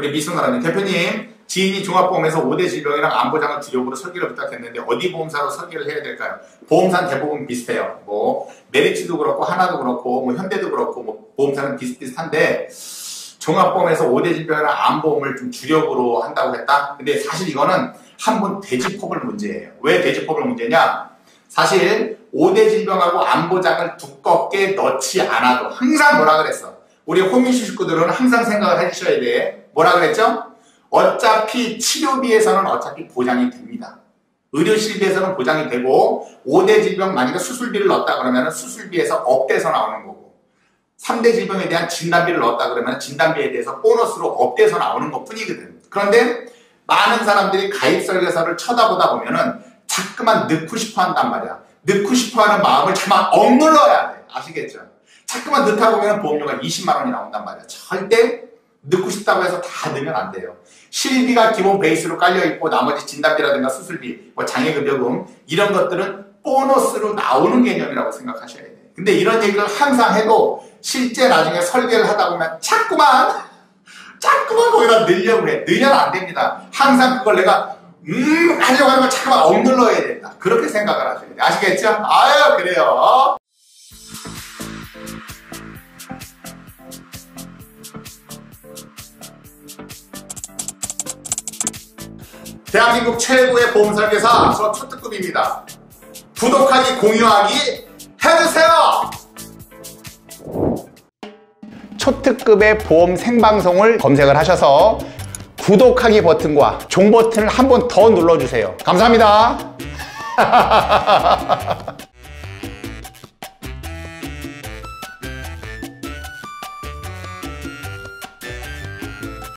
우리 미승가라님 대표님 지인이 종합보험에서 5대 질병이랑 안보장을 주력으로 설계를 부탁했는데 어디 보험사로 설계를 해야 될까요? 보험사는 대부분 비슷해요. 뭐 메리츠도 그렇고 하나도 그렇고 뭐 현대도 그렇고 뭐 보험사는 비슷비슷한데 종합보험에서 5대 질병이랑 안보험을 좀 주력으로 한다고 했다. 근데 사실 이거는 한번 돼지포블 문제예요. 왜 돼지포블 문제냐? 사실 5대 질병하고 안보장을 두껍게 넣지 않아도 항상 뭐라 그랬어? 우리 호민수 식구들은 항상 생각을 해주셔야 돼. 뭐라 그랬죠? 어차피 치료비에서는 어차피 보장이 됩니다. 의료실비에서는 보장이 되고 5대 질병 만약에 수술비를 넣었다 그러면 수술비에서 업돼서 나오는 거고 3대 질병에 대한 진단비를 넣었다 그러면 진단비에 대해서 보너스로 업돼서 나오는 것 뿐이거든. 그런데 많은 사람들이 가입 설계서를 쳐다보다 보면은 자꾸만 넣고 싶어 한단 말이야. 넣고 싶어 하는 마음을 자꾸만 억눌러야 돼. 아시겠죠? 자꾸만 넣다 보면 보험료가 20만 원이 나온단 말이야. 절대 넣고 싶다고 해서 다 넣으면 안 돼요. 실비가 기본 베이스로 깔려 있고 나머지 진단비라든가 수술비, 뭐 장애급여금 이런 것들은 보너스로 나오는 개념이라고 생각하셔야 돼요. 근데 이런 얘기를 항상 해도 실제 나중에 설계를 하다 보면 자꾸만 자꾸만 거기다 넣으려고 해. 넣으면 안 됩니다. 항상 그걸 내가 음 하려고 걸 자꾸만 억눌러야 된다. 그렇게 생각을 하셔야 돼요. 아시겠죠? 아유 그래요. 대한민국 최고의 보험 설계사 저 초특급입니다. 구독하기 공유하기 해주세요. 초특급의 보험 생방송을 검색을 하셔서 구독하기 버튼과 종 버튼을 한 번 더 눌러주세요. 감사합니다.